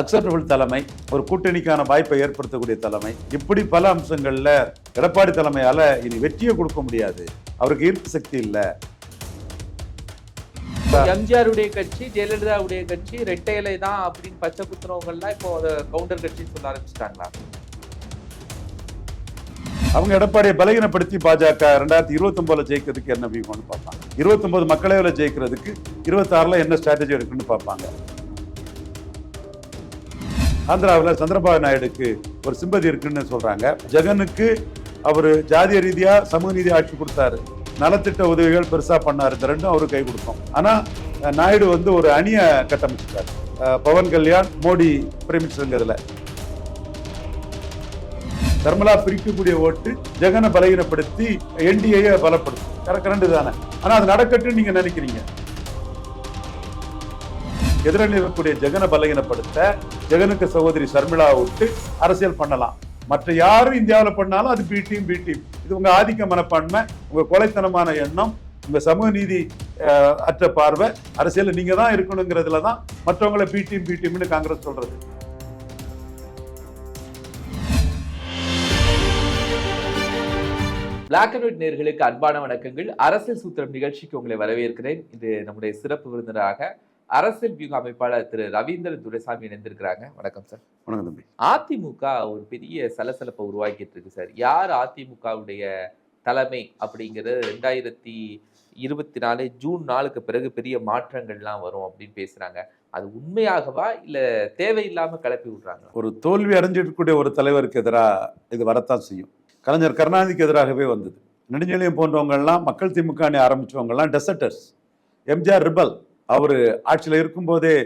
Acceptable தலைமை ஒரு கூட்டணிக்கான வாய்ப்பை ஏற்படுத்தக்கூடிய தலைமை இப்படி பல அம்சங்கள்ல எடப்பாடி தலைமையால இனி வெற்றியை கொடுக்க முடியாது. அவருக்கு ஈர்ப்பு சக்தி இல்லை. எம்ஜிஆருடைய கட்சி ஜெயலலிதாவுடைய கட்சி ரெட்டை இலை தான் அப்படின்னு பச்சை குத்துறவங்கலாம் இப்போ அதை கவுண்டர் கட்சின்னு சொல்ல ஆரம்பிச்சிட்டாங்களா? அவங்க எடப்பாடியை பலகீனப்படுத்தி பாஜக ரெண்டாயிரத்தி இருபத்தி ஒன்பதுல ஜெயிக்கிறதுக்கு என்ன வியூகம்னு பார்ப்பாங்க. இருபத்தி ஒன்பது மக்களவையில் ஜெயிக்கிறதுக்கு இருபத்தாறுல என்ன ஸ்ட்ராட்டஜி எடுக்குன்னு பார்ப்பாங்க. ஆந்திராவில் சந்திரபாபு நாயுடுக்கு ஒரு சிம்பதி இருக்குன்னு சொல்றாங்க. ஜெகனுக்கு அவர் ஜாதிய ரீதியா சமூக நீதி ஆட்சி கொடுத்தாரு. நலத்திட்ட உதவிகள் பெருசா பண்ணாரு. இந்த ரெண்டும் அவரு கை கொடுத்தோம். ஆனா நாயுடு வந்து ஒரு அணியை கட்டமைச்சிட்டாரு. அஹ், பவன் கல்யாண் மோடி பிரேமிச்சிருங்கிறதுல தர்மலா பிரிக்கக்கூடிய ஓட்டு ஜெகனை பலகீனப்படுத்தி என்டிஏ பலப்படுத்தும். கரெக்ட் ரெண்டு தானே ஆனா அது நடக்கட்டும்னு நீங்க நினைக்கிறீங்க. எதிரணி இருக்கக்கூடிய ஜெகனை பலகீனப்படுத்த ஜெகனுக்கு சகோதரி சர்மிளா விட்டு அரசியல் பண்ணலாம். மற்ற யாரும் இந்தியாவில் பண்ணாலும் அது பி டீம் பி டீம் இது உங்க ஆதிக்க மனப்பான்மை உங்க கொலைத்தனமான எண்ணம் உங்க சமூக நீதி அற்ற பார்வை. அரசியல் நீங்க தான் இருக்கணுங்கிறதுல தான் மற்றவங்களை பி டீம் பி டீம்னு காங்கிரஸ் சொல்றது. பிளாக் அண்ட் ஒயிட் நேர்களுக்கு அன்பான வணக்கங்கள். அரசியல் சூத்திரம் நிகழ்ச்சிக்கு உங்களை வரவேற்கிறேன். இது நம்முடைய சிறப்பு விருந்தினராக அரசியல் வியூக அமைப்பாளர் திரு ரவீந்திரன் துரைசாமி இணைந்திருக்கிறாங்க. வணக்கம் சார். வணக்கம் தம்பி. அதிமுக ஒரு பெரிய சலசலப்பை உருவாக்கிட்டு இருக்கு சார். யார் அதிமுகவுடைய தலைமை அப்படிங்கிறது ரெண்டாயிரத்தி இருபத்தி நாலு ஜூன் நாளுக்கு பிறகு பெரிய மாற்றங்கள்லாம் வரும் அப்படின்னு பேசுறாங்க. அது உண்மையாகவா இல்ல தேவையில்லாம கிளப்பி விடுறாங்க ஒரு தோல்வி அடைஞ்சிருக்கக்கூடிய ஒரு தலைவருக்கு எதிராக இது வரத்தான் செய்யும். கலைஞர் கருணாநிதிக்கு எதிராகவே வந்தது. நெடுஞ்செழியம் போன்றவங்கெல்லாம் மக்கள் திமுக அணி ஆரம்பிச்சவங்கெல்லாம் டெசர்டர்ஸ் எம்ஜிஆர் ரிபல் அவர் ஆட்சியில் இருக்கும்போதே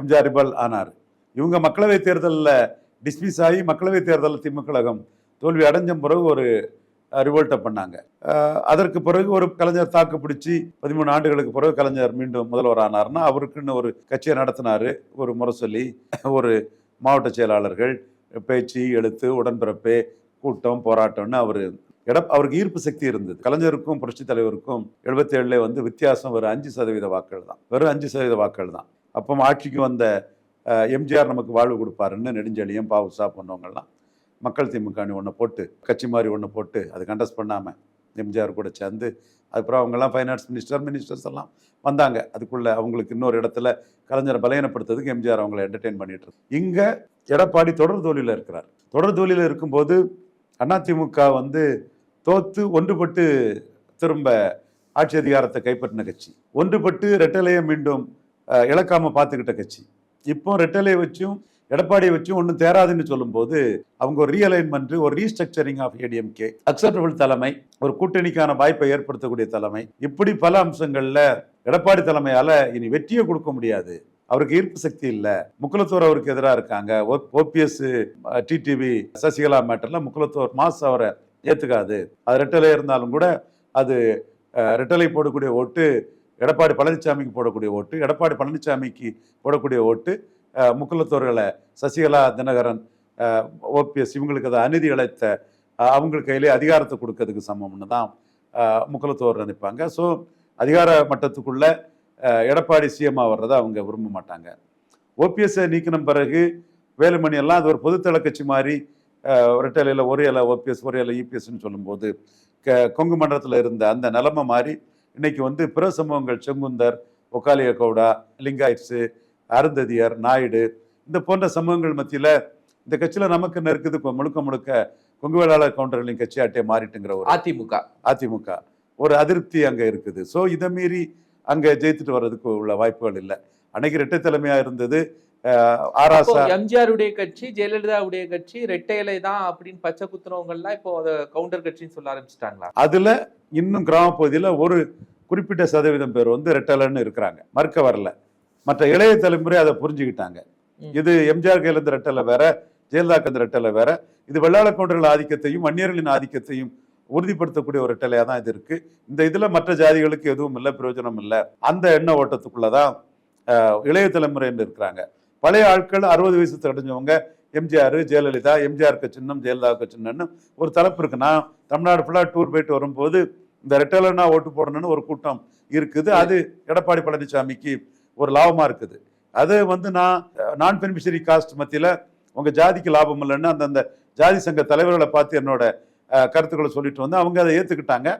எம்ஜிஆர் ரிபல் ஆனார். இவங்க மக்களவை தேர்தலில் டிஸ்மிஸ் ஆகி மக்களவை தேர்தலில் திமுக கழகம் தோல்வி அடைஞ்ச பிறகு ஒரு ரிவோல்ட்டை பண்ணாங்க. அதற்கு பிறகு ஒரு கலைஞர் தாக்கு பிடிச்சி பதிமூணு ஆண்டுகளுக்கு பிறகு கலைஞர் மீண்டும் முதல்வர் ஆனார்னா அவருக்குன்னு ஒரு கட்சியை நடத்தினார். ஒரு முரசொலி ஒரு மாவட்ட செயலாளர்கள் பேச்சு எழுத்து உடன்பிறப்பு கூட்டம் போராட்டம்னு அவர் எட அவருக்கு ஈர்ப்பு சக்தி இருந்தது. கலைஞருக்கும் புரட்சி தலைவருக்கும் எழுபத்தி ஏழுல வந்து வித்தியாசம் ஒரு அஞ்சு சதவீத வாக்குகள் தான். வெறும் அஞ்சு சதவீத வாக்குகள் தான். அப்போ ஆட்சிக்கு வந்த எம்ஜிஆர் நமக்கு வாழ்வு கொடுப்பாருன்னு நெடுஞ்செழியம் பாவுசா பண்ணவங்கள்லாம் மக்கள் திமுக அணி ஒன்று போட்டு கட்சி மாதிரி ஒன்று போட்டு அது கண்டஸ்ட் பண்ணாமல் எம்ஜிஆர் கூட சேர்ந்து அதுக்கப்புறம் அவங்கெல்லாம் ஃபைனான்ஸ் மினிஸ்டர் மினிஸ்டர்ஸ் எல்லாம் வந்தாங்க. அதுக்குள்ளே அவங்களுக்கு இன்னொரு இடத்துல கலைஞரை பலகீனப்படுத்துறதுக்கு எம்ஜிஆர் அவங்களை என்டர்டெயின் பண்ணிட்டு இருக்கு எடப்பாடி தொடர் தோழியில் இருக்கிறார். தொடர் தோழியில் இருக்கும்போது அதிமுக வந்து தோத்து ஒன்றுபட்டு திரும்ப ஆட்சி அதிகாரத்தை கைப்பற்றின கட்சி. ஒன்றுபட்டு ரெட்டலையை மீண்டும் இழக்காமல் இழக்காம பார்த்துக்கிட்ட கட்சி. இப்போ ரெட்டலையை வச்சும் எடப்பாடியை வச்சும் ஒன்றும் தேராதுன்னு சொல்லும்போது அவங்க ஒரு ரீஅலைன்மெண்ட் ஒரு ரீஸ்ட்ரக்சரிங் ஆஃப் ஏடிஎம்கே அக்செப்டபிள் தலைமை ஒரு கூட்டணிக்கான வாய்ப்பை ஏற்படுத்தக்கூடிய தலைமை. இப்படி பல அம்சங்களில் எடப்பாடி தலைமையால் இனி வெற்றியை கொடுக்க முடியாது. அவருக்கு ஈர்ப்பு சக்தி இல்லை. முக்குலத்தோர் அவருக்கு எதிராக இருக்காங்க. ஓபிஎஸ் டிடிவி சசிகலா மேட்டர்ல முக்குலத்தோர் மாஸ் அவரை ஏற்றுக்காது அது ரெட்டலை இருந்தாலும் கூட அது ரெட்டலை போடக்கூடிய ஓட்டு எடப்பாடி பழனிசாமிக்கு போடக்கூடிய ஓட்டு எடப்பாடி பழனிசாமிக்கு போடக்கூடிய ஓட்டு முக்குலத்தோர்களை சசிகலா தினகரன் ஓபிஎஸ் இவங்களுக்கு அதை அநீதி இழைத்த அவங்களுக்கு கையிலே அதிகாரத்தை கொடுக்கறதுக்கு சமம்னு தான் முக்குலத்தோர் நினைப்பாங்க. ஸோ அதிகார மட்டத்துக்குள்ள எடப்பாடி சிஎம் வர்றதை அவங்க விரும்ப மாட்டாங்க. ஓபிஎஸ்ஸை நீக்கின பிறகு வேலுமணி எல்லாம் அது ஒரு பொதுத்தள கட்சி மாதிரி ரெட்டலையில் ஒரு இலை ஓபிஎஸ் ஒரு இலை இபிஎஸ்ன்னு சொல்லும்போது க கொங்கு மண்டலத்தில் இருந்த அந்த நிலைமை மாதிரி இன்னைக்கு வந்து பிற சமூகங்கள் செங்குந்தர் ஒக்காலிய கவுடா லிங்காயிட்ஸு அருந்ததியர் நாயுடு இந்த போன்ற சமூகங்கள் மத்தியில் இந்த கட்சியில் நமக்கு கொ- முழுக்க முழுக்க கொங்கு வேளாளர் கவுண்டர்களின் கட்சியாட்டே மாறிட்டுங்கிற ஒரு அதிமுக. அதிமுக. ஒரு அதிருப்தி அங்கே இருக்குது. ஸோ இதை மீறி அங்கே ஜெயித்துட்டு வர்றதுக்கு உள்ள வாய்ப்புகள் இல்லை. அன்னைக்கு இரட்டை தலைமையாக இருந்தது ஆராசா எம்ஜிஆருடைய கட்சி ஜெயலலிதாவுடைய கட்சி ரெட்டை இலை தான் அப்படின்னு பச்சை குத்துறவங்க எல்லாம் இப்போ அதை கவுண்டர் கட்சின்னு சொல்ல ஆரம்பிச்சிட்டாங்களா? அதுல இன்னும் கிராம பகுதியில ஒரு குறிப்பிட்ட சதவீதம் பேர் வந்து ரெட்டலன்னு இருக்கிறாங்க. மறுக்க வரல. மற்ற இளைய தலைமுறை அதை புரிஞ்சுக்கிட்டாங்க. இது எம்ஜிஆர் கையில இருந்த ரெட்டலை வேற ஜெயலலிதா இருந்த ரெட்டலை வேற. இது வெள்ளாள கவுண்டர்கள் ஆதிக்கத்தையும் வன்னியர்களின் ஆதிக்கத்தையும் உறுதிப்படுத்தக்கூடிய ஒரு ரெட்டலையா தான் இது இருக்கு. இந்த இதுல மற்ற ஜாதிகளுக்கு எதுவும் இல்லை பிரயோஜனம் இல்லை. அந்த எண்ண ஓட்டத்துக்குள்ளதான் இளைய தலைமுறைன்னு இருக்கிறாங்க. பழைய ஆட்கள் அறுபது வயசு தடைஞ்சவங்க எம்ஜிஆர் ஜெயலலிதா எம்ஜிஆருக்கு சின்னம் ஜெயலலிதாவுக்கு சின்னம்னு ஒரு தலைப்பு இருக்கு நான் தமிழ்நாடு ஃபுல்லாக டூர் போயிட்டு வரும்போது இந்த ரெட்டலனா ஓட்டு போடணும்னு ஒரு கூட்டம் இருக்குது. அது எடப்பாடி பழனிசாமிக்கு ஒரு லாபமாக இருக்குது. அது வந்து நான் நான் பெனிஃபிஷரி காஸ்ட் மத்தியில் உங்கள் ஜாதிக்கு லாபம் இல்லைன்னு அந்தந்த ஜாதி சங்க தலைவர்களை பார்த்து என்னோட கருத்துக்களை சொல்லிட்டு வந்து அவங்க அதை ஏற்றுக்கிட்டாங்க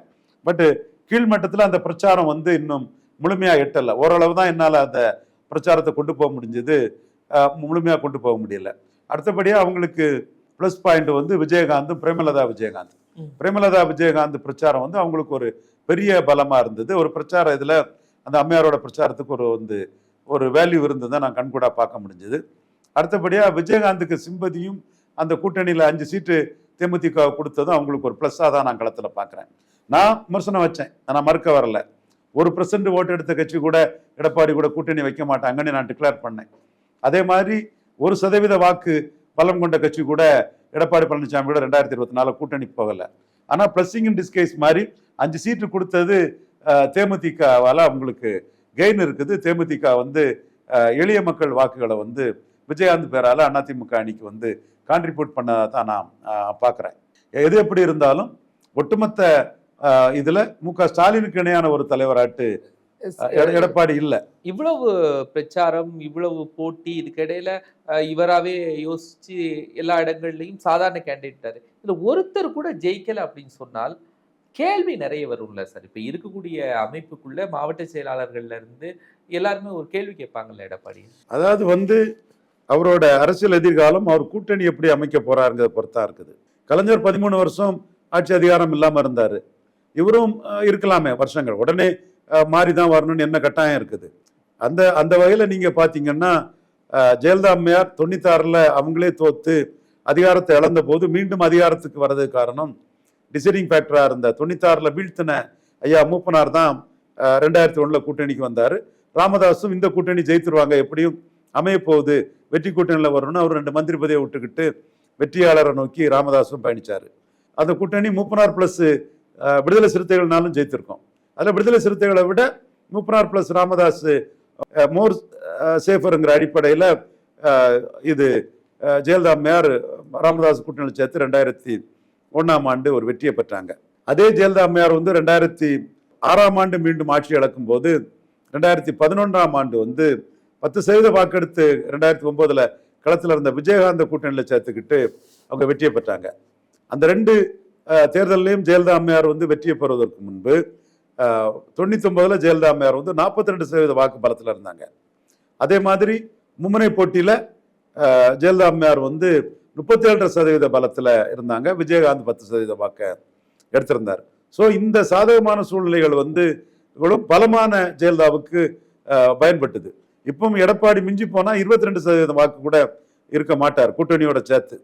பட்டு கீழ்மட்டத்தில் அந்த பிரச்சாரம் வந்து இன்னும் முழுமையாக எட்டலை. ஓரளவு தான் என்னால் அந்த பிரச்சாரத்தை கொண்டு போக முடிஞ்சது. முழுமையாக கொண்டு போக முடியல. அடுத்தபடியாக அவங்களுக்கு ப்ளஸ் பாயிண்ட் வந்து விஜயகாந்தும் பிரேமலதா விஜயகாந்த். பிரேமலதா விஜயகாந்த் பிரச்சாரம் வந்து அவங்களுக்கு ஒரு பெரிய பலமாக இருந்தது. ஒரு பிரச்சாரம் இதில் அந்த அம்மையாரோட பிரச்சாரத்துக்கு ஒரு வந்து ஒரு வேல்யூ இருந்ததை நான் கண்கூடா பார்க்க முடிஞ்சது. அடுத்தபடியாக விஜயகாந்துக்கு சிம்பதியும் அந்த கூட்டணியில் அஞ்சு சீட்டு தேமுதிக கொடுத்ததும் அவங்களுக்கு ஒரு ப்ளஸ்ஸாக தான் நான் களத்தில் பார்க்குறேன். நான் விமர்சனம் வச்சேன். நான் மறுக்க வரல. ஒரு பர்சன்ட் ஓட்டு எடுத்த கட்சி கூட எடப்பாடி கூட கூட்டணி வைக்க மாட்டாங்கன்னு நான் டிக்ளேர் பண்ணேன். அதே மாதிரி ஒரு சதவீத வாக்கு பலம் கொண்ட கட்சி கூட எடப்பாடி பழனிசாமி கூட ரெண்டாயிரத்தி இருபத்தி நாலு கூட்டணி போகலை. ஆனால் பிளஸ்ஸிங் இன் டிஸ்கேஸ் மாதிரி அஞ்சு சீட்டு கொடுத்தது தேமுதிகவால் அவங்களுக்கு கெயின் இருக்குது. தேமுதிக வந்து எளிய மக்கள் வாக்குகளை வந்து விஜயகாந்த் பேரால் அதிமுக அணிக்கு வந்து கான்ட்ரிபியூட் பண்ணதை தான் நான் பார்க்குறேன் எது எப்படி இருந்தாலும் ஒட்டுமொத்த இதில் மு க ஸ்டாலினுக்கு இணையான ஒரு தலைவராட்டு எடப்பாடி இல்லை. இவ்வளவு பிரச்சாரம் இவ்வளவு போட்டி இதுக்கிடையில அஹ், இவராவே யோசிச்சு எல்லா இடங்கள்லயும் சாதாரண கேண்டிடேட் இதுல ஒருத்தர் கூட ஜெயிக்கல அப்படின்னு சொன்னால் கேள்வி நிறைய வரும்ல சார். இப்ப இருக்கக்கூடிய அமைப்புக்குள்ள மாவட்ட செயலாளர்கள்ல இருந்து எல்லாருமே ஒரு கேள்வி கேட்பாங்கல்ல எடப்பாடி? அதாவது வந்து அவரோட அரசியல் எதிர்காலம் அவர் கூட்டணி எப்படி அமைக்க போறாருங்கிறத பொறுத்தா இருக்குது. கலைஞர் பதிமூணு வருஷம் ஆட்சி அதிகாரம் இல்லாம இருந்தாரு. இவரும் இருக்கலாமே வருஷங்கள். உடனே மாறி தான் வரணும்னு என்ன கட்டாயம் இருக்குது? அந்த அந்த வகையில் நீங்கள் பார்த்தீங்கன்னா ஜெயலலிதா அம்மையார் தொண்ணூத்தாறில் அவங்களே தோத்து அதிகாரத்தை இழந்த போது மீண்டும் அதிகாரத்துக்கு வர்றதுக்கு காரணம் டிசைடிங் ஃபேக்டராக இருந்த தொண்ணூத்தாறில் வீழ்த்தின ஐயா மூப்பனார் தான் ரெண்டாயிரத்தி ஒன்றில் கூட்டணிக்கு வந்தார். ராமதாஸும் இந்த கூட்டணி ஜெயித்துருவாங்க. எப்படியும் அமைய போகுது. வெற்றி கூட்டணியில் வரணும்னு அவர் ரெண்டு மந்திரி பதவியை விட்டுக்கிட்டு வெற்றியாளரை நோக்கி ராமதாஸும் பயணித்தார் அந்த கூட்டணி மூப்பனார் ப்ளஸ் விடுதலை சிறுத்தைகள்னாலும் ஜெயித்திருக்கோம். அதில் விடுதலை சிறுத்தைகளை விட மூப்பனார் பிளஸ் ராமதாஸ் மோர் சேஃபருங்கிற அடிப்படையில் இது ஜெயலலிதா அம்மையார் ராமதாஸ் கூட்டணியில் சேர்த்து ரெண்டாயிரத்தி ஒன்றாம் ஆண்டு ஒரு வெற்றியை பெற்றாங்க. அதே ஜெயலலிதா அம்மையார் வந்து ரெண்டாயிரத்தி ஆறாம் ஆண்டு மீண்டும் ஆட்சி இழக்கும் போது ரெண்டாயிரத்தி பதினொன்றாம் ஆண்டு வந்து பத்து சதவீத வாக்கெடுத்து ரெண்டாயிரத்தி ஒம்போதில் களத்தில் இருந்த விஜயகாந்த கூட்டணியில் சேர்த்துக்கிட்டு அவங்க வெற்றியை பெற்றாங்க. அந்த ரெண்டு தேர்தலையும் ஜெயலலிதா அம்மையார் வந்து வெற்றியை பெறுவதற்கு முன்பு தொண்ணூத்தி ஜெயலலிதா அம்மையார் வந்து நாற்பத்தி ரெண்டு சதவீத வாக்கு பலத்தில் இருந்தாங்க. அதே மாதிரி மும்முனை போட்டியில ஜெயலலிதா அம்மையார் வந்து முப்பத்தி ஏழரை சதவீத பலத்தில் இருந்தாங்க. விஜயகாந்த் பத்து சதவீத வாக்கை எடுத்திருந்தார். ஸோ இந்த சாதகமான சூழ்நிலைகள் வந்து பலமான ஜெயலலிதாவுக்கு பயன்பட்டது. இப்பவும் எடப்பாடி மிஞ்சி போனால் இருபத்தி ரெண்டு சதவீதம் வாக்கு கூட இருக்க மாட்டார். கூட்டணியோட சேர்த்து.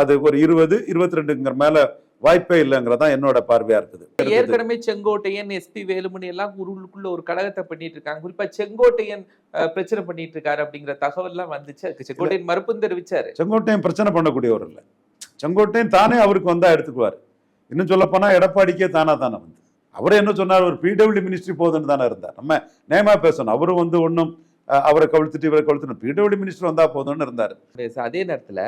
அது ஒரு இருபது இருபத்தி ரெண்டுங்கிற மேலே வாய்ப்பே இல்லைங்கிறதான் என்னோட பார்வையா இருக்குது. ஏற்கனவே செங்கோட்டையன் எஸ்பி வேலுமணி எல்லாம் உருளுக்குள்ள ஒரு கழகத்தை பண்ணிட்டு இருக்காங்க. குறிப்பா செங்கோட்டையன் பிரச்சனை பண்ணிட்டு இருக்காரு அப்படிங்கிற தகவல் எல்லாம் வந்துச்சு. அதுக்கு செங்கோட்டையன் மறுப்பும் தெரிவிச்சாரு. செங்கோட்டையன் பிரச்சனை பண்ணக்கூடியவர் இல்லை. செங்கோட்டையன் தானே அவருக்கு வந்தா எடுத்துக்குவார். இன்னும் சொல்ல போனா எடப்பாடிக்கே தானா தானே வந்து. அவர் என்ன சொன்னார்? ஒரு பிடபிள்யூ மினிஸ்ட்ரி போதுன்னு தானே இருந்தார். நம்ம நேமா பேசணும். அவரும் வந்து ஒன்றும் அவரை கவிழ்த்துட்டு இவரை கவிழ்த்துட்டு பிடபிள்யூ மினிஸ்டர் வந்தா போதும்னு இருந்தார். அதே நேரத்துல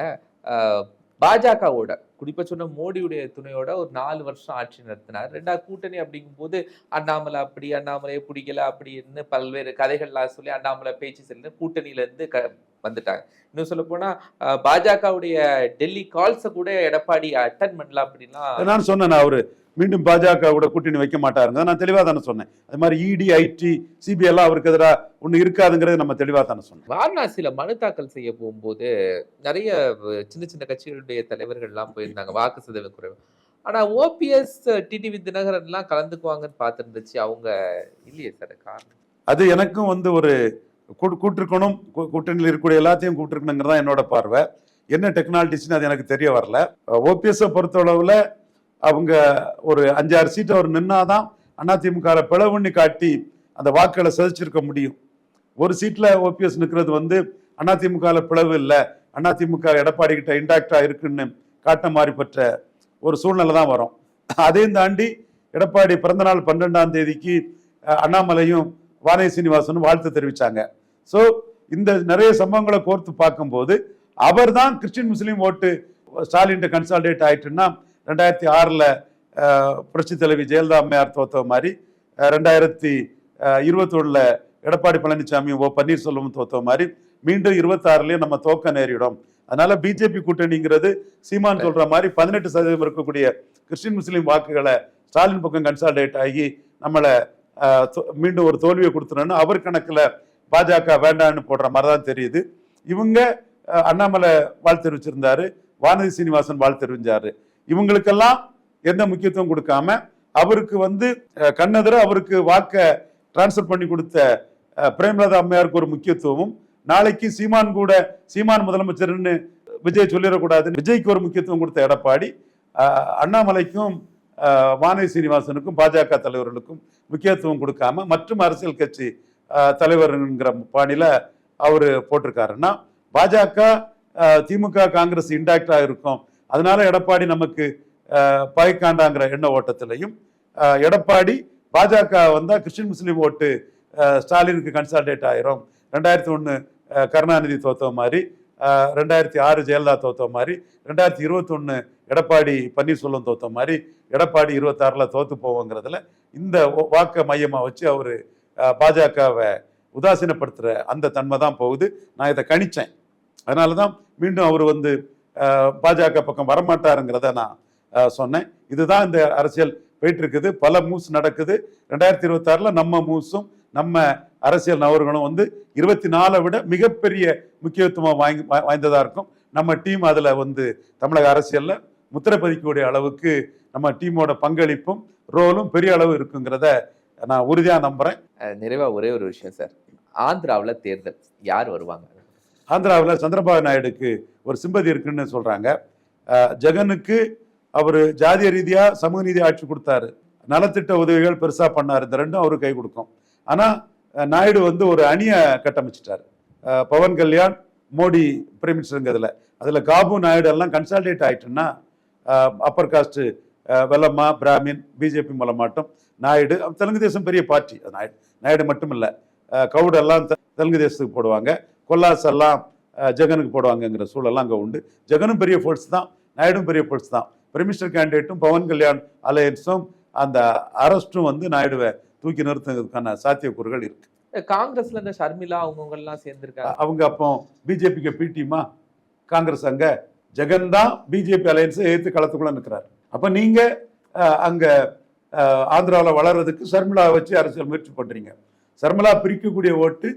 பாஜகவோட குறிப்பா சொன்ன மோடியுடைய துணையோட ஒரு நாலு வருஷம் ஆட்சி நடத்தினார். ரெண்டாவது கூட்டணி அப்படிங்கும்போது அண்ணாமலை அப்படி அண்ணாமலையை பிடிக்கல அப்படின்னு பல்வேறு கதைகள்லாம் சொல்லி அண்ணாமலை பேச்சு சொல்லி கூட்டணியில இருந்து க வந்துட்டாங்க. இன்னும் சொல்ல போனா பாஜகவுடைய டெல்லி கால்ஸை கூட எடப்பாடி அட்டன் பண்ணல அப்படின்லாம் நான் சொன்னேன் அவரு மீண்டும் பாஜக கூட கூட்டணி வைக்க மாட்டாருங்க நான் தெளிவா தானே சொன்னேன். அது மாதிரி இடி ஐடி சிபிஐ எல்லாம் அவருக்கு எதிராக ஒண்ணு இருக்காதுங்கிறது நம்ம தெளிவா தானே சொன்னோம். வாரணாசியில மனு தாக்கல் செய்ய போகும்போது நிறைய சின்ன சின்ன கட்சிகளுடைய தலைவர்கள் எல்லாம் போயிருந்தாங்க வாக்கு சதவீதம் குறைவு. ஆனால் ஓபிஎஸ் டிடிவி தினகரன்லாம் கலந்துக்குவாங்கன்னு பார்த்துருந்துச்சு. அவங்க இல்லையே சார் காரணம். அது எனக்கும் வந்து ஒரு கூட்டிருக்கணும் கூ- கூட்டணியில் இருக்கக்கூடிய எல்லாத்தையும் கூட்டிருக்கணுங்கிறது தான் என்னோட பார்வை. என்ன டெக்னாலஜிஸ்னு அது எனக்கு தெரிய வரல. ஓபிஎஸ்ஸை பொறுத்தளவில் அவங்க ஒரு அஞ்சாறு சீட்டை அவர் நின்னாதான் அதிமுக பிளவுன்னு காட்டி அந்த வாக்குகளை சதிச்சிருக்க முடியும். ஒரு சீட்டில் ஓபிஎஸ் நிற்கிறது வந்து அதிமுகவில் பிளவு இல்லை அதிமுக எடப்பாடி கிட்ட இன்டாக்டாக இருக்குன்னு காட்ட மாதிரி பெற்ற ஒரு சூழ்நிலை தான் வரும். அதையும் தாண்டி எடப்பாடி பிறந்தநாள் பன்னெண்டாம் தேதிக்கு அண்ணாமலையும் வானதி சீனிவாசனும் வாழ்த்து தெரிவிச்சாங்க. ஸோ இந்த நிறைய சம்பவங்களை கோர்த்து பார்க்கும்போது அவர் தான் கிறிஸ்டின் முஸ்லீம் ஓட்டு ஸ்டாலின் கன்சால்டேட் ஆயிட்டுன்னா ரெண்டாயிரத்தி ஆறில் புரட்சி தலைவி ஜெயலலிதா அம்மையார் தோத்த மாதிரி ரெண்டாயிரத்தி இருபத்தொன்னுல எடப்பாடி பழனிசாமி ஓ பன்னீர்செல்வம் தோத்த மாதிரி மீண்டும் இருபத்தாறுலேயும் நம்ம தோக்க நேரிடும். அதனால பிஜேபி கூட்டணிங்கிறது சீமான் சொல்ற மாதிரி பதினெட்டு சதவீதம் இருக்கக்கூடிய கிறிஸ்டின் முஸ்லீம் வாக்குகளை ஸ்டாலின் பக்கம் கன்சால்டேட் ஆகி நம்மளை மீண்டும் ஒரு தோல்வியை கொடுத்துறோன்னு அவர் கணக்குல பாஜக வேண்டான்னு போடுற மாதிரி தான் தெரியுது. இவங்க அண்ணாமலை வாழ்த்து தெரிவிச்சிருந்தாரு வானதி சீனிவாசன் வாழ்த்து தெரிவிச்சாரு இவங்களுக்கெல்லாம் எந்த முக்கியத்துவம் கொடுக்காம அவருக்கு வந்து கண்ணெதிர அவருக்கு வாக்க டிரான்ஸ்ஃபர் பண்ணி கொடுத்த பிரேமலதா அம்மையாருக்கு ஒரு முக்கியத்துவமும் நாளைக்கு சீமான் கூட சீமான் முதலமைச்சர்னு விஜய் சொல்லிடக்கூடாதுன்னு விஜய்க்கு ஒரு முக்கியத்துவம் கொடுத்த எடப்பாடி அண்ணாமலைக்கும் வானதி சீனிவாசனுக்கும் பாஜக தலைவர்களுக்கும் முக்கியத்துவம் கொடுக்காம மற்றும் அரசியல் கட்சி அஹ், தலைவருங்கிற அவர் போட்டிருக்காருன்னா பாஜக திமுக காங்கிரஸ் இன்டாக்டாக இருக்கும். அதனால எடப்பாடி நமக்கு பயக்காண்டாங்கிற எண்ண ஓட்டத்திலையும் எடப்பாடி பாஜக வந்தால் கிறிஸ்டின் முஸ்லீம் ஓட்டு ஸ்டாலினுக்கு கன்சால்டேட் ஆயிரும் ரெண்டாயிரத்தி ஒன்று கருணாநிதி தோத்த மாதிரி ரெண்டாயிரத்தி ஆறு ஜெயலலிதா தோத்த மாதிரி ரெண்டாயிரத்தி இருபத்தொன்னு எடப்பாடி பன்னீர்செல்வம் தோத்த மாதிரி எடப்பாடி இருபத்தாறில் தோத்து போவோங்கிறதுல இந்த வாக்க மையமாக வச்சு அவர் பாஜகவை உதாசீனப்படுத்துகிற அந்த தன்மை தான் போகுது. நான் இதை கணிச்சேன். அதனால தான் மீண்டும் அவர் வந்து பாஜக பக்கம் வரமாட்டாருங்கிறத நான் சொன்னேன். இதுதான் இந்த அரசியல் போயிட்டு இருக்குது. பல மூவ்ஸ் நடக்குது. ரெண்டாயிரத்தி இருபத்தாறில் நம்ம மூவ்ஸும் நம்ம அரசியல் நபர்களும் வந்து இருபத்தி நாலை விட மிகப்பெரிய முக்கியத்துவம் வாங்கி வா- வாய்ந்ததா இருக்கும். நம்ம டீம் அதுல வந்து தமிழக அரசியல்ல முத்திரை பதிக்கக்கூடிய அளவுக்கு நம்ம டீமோட பங்களிப்பும் ரோலும் பெரிய அளவு இருக்குங்கிறத நான் உறுதியா நம்புறேன். அஹ் நிறைவா ஒரே ஒரு விஷயம் சார். ஆந்திராவுல தேர்தல் யார் வருவாங்க? ஆந்திராவில் சந்திரபாபு நாயுடுக்கு ஒரு சிம்பதி இருக்குன்னு சொல்றாங்க. அஹ் ஜெகனுக்கு அவர் ஜாதிய ரீதியா சமூக நீதி ஆட்சி கொடுத்தாரு. நலத்திட்ட உதவிகள் பெருசா பண்ணாரு. இந்த ரெண்டும் அவருக்கு கை கொடுக்கும். ஆனால் நாயுடு வந்து ஒரு அணியை கட்டமைச்சிட்டார். பவன் கல்யாண் மோடி பிரைம் மினிஸ்டருங்கிறதுல அதில் காபு நாயுடு எல்லாம் கன்சால்டேட் ஆயிட்டுன்னா அப்பர் காஸ்ட்டு வெள்ளம்மா பிராமின் பிஜேபி மூலமாட்டம் நாயுடு தெலுங்கு தேசம் பெரிய பார்ட்டி நாயுடு நாயுடு மட்டும் இல்லை கவுடெல்லாம் தெ- தெலுங்கு தேசத்துக்கு போடுவாங்க. கொல்லாஸ் எல்லாம் ஜெகனுக்கு போடுவாங்கங்கிற சூழலாம் அங்கே உண்டு. ஜெகனும் பெரிய ஃபோர்ஸ் தான் நாயுடும் பெரிய ஃபோர்ஸ் தான். பிரைமினிஸ்டர் கேண்டிடேட்டும் பவன் கல்யாண் அலையன்ஸும் அந்த அரஸ்ட்டும் வந்து நாயுடுவை தூக்கி நிறுத்துறதுக்கான சாத்தியக்கூறுகள் இருக்கு. காங்கிரஸ்ல இந்த ஷர்மிளா அவங்கவுங்க எல்லாம் சேர்ந்திருக்காங்க அவங்க அப்போ பிஜேபிக்கு பிடிமா காங்கிரஸ் அங்க ஜெகன் தான் பிஜேபி அலையன்ஸை எதிர்த்து களத்துக்குள்ள நிற்கிறார் அப்ப நீங்க அங்க ஆந்திராவில் வளர்றதுக்கு சர்மிளாவை வச்சு அரசியல் முயற்சி பண்றீங்க. சர்மிளா பிரிக்கக்கூடிய ஓட்டு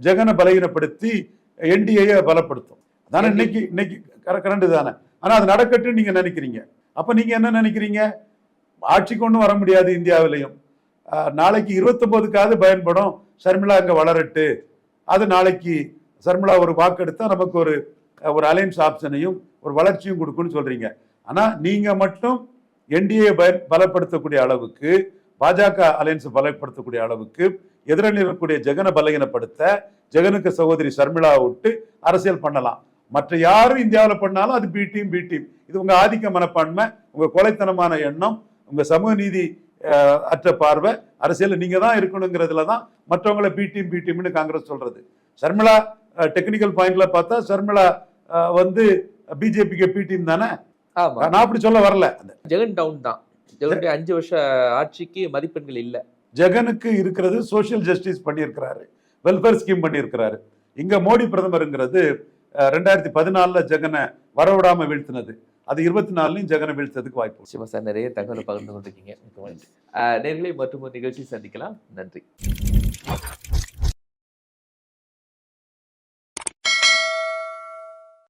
ஜெகனை பலகீனப்படுத்தி என்டிஏயை பலப்படுத்தும். அதானே இன்னைக்கு இன்னைக்கு கரெக்ட் தானே. ஆனா அது நடக்கட்டும்னு நீங்க நினைக்கிறீங்க. அப்ப நீங்க என்ன நினைக்கிறீங்க? ஆட்சிக்கு ஒன்றும் வர முடியாது இந்தியாவிலையும். நாளைக்கு இருபத்தொம்போதுக்காவது பயன்படும் சர்மிளா அங்கே வளரட்டு. அது நாளைக்கு சர்மிளா ஒரு வாக்கெடுத்தால் நமக்கு ஒரு ஒரு அலைன்ஸ் ஆப்ஷனையும் ஒரு வளர்ச்சியும் கொடுக்கும்னு சொல்கிறீங்க ஆனால் நீங்கள் மட்டும் என்டிஏ பய பலப்படுத்தக்கூடிய அளவுக்கு பாஜக அலைன்ஸை பலப்படுத்தக்கூடிய அளவுக்கு எதிரில் இருக்கக்கூடிய ஜெகனை பலகீனப்படுத்த ஜெகனுக்கு சகோதரி சர்மிளா விட்டு அரசியல் பண்ணலாம். மற்ற யாரும் இந்தியாவில் பண்ணாலும் அது பி டீம் பி டீம் இது உங்கள் ஆதிக்க மனப்பான்மை உங்கள் கொலைத்தனமான எண்ணம் உங்கள் சமூக நீதி அற்ற பார்வை. அரசியல் நீங்க தான் இருக்கணுங்கிறதுல தான் மற்றவங்களை பி டீம் பி டீம்னு காங்கிரஸ் சொல்றது. சர்மிளா டெக்னிக்கல் பாயிண்ட்ல பார்த்தா சர்மிளா அஹ், வந்து பிஜேபிக்கு பி டீம் தானே? நான் அப்படி சொல்ல வரல. ஜெகன் டவுன் தான். ஜெகனுடைய அஞ்சு வருஷ ஆட்சிக்கு மதிப்பெண்கள் இல்ல. ஜெகனுக்கு இருக்கிறது சோஷியல் ஜஸ்டிஸ் பண்ணியிருக்கிறாரு. வெல்ஃபேர் ஸ்கீம் பண்ணியிருக்கிறாரு. இங்க மோடி பிரதமருங்கிறது ரெண்டாயிரத்தி பதினாலுல ஜெகனை வரவிடாம வீழ்த்தினது. அது இருபத்தி நாலுலையும் ஜெகனை வீழ்த்ததுக்கு வாய்ப்பு நிச்சயமா சார் நிறைய தகவலை பகிர்ந்து கொண்டிருக்கீங்க. நேர்களை மற்றும் ஒரு நிகழ்ச்சி சந்திக்கலாம். நன்றி.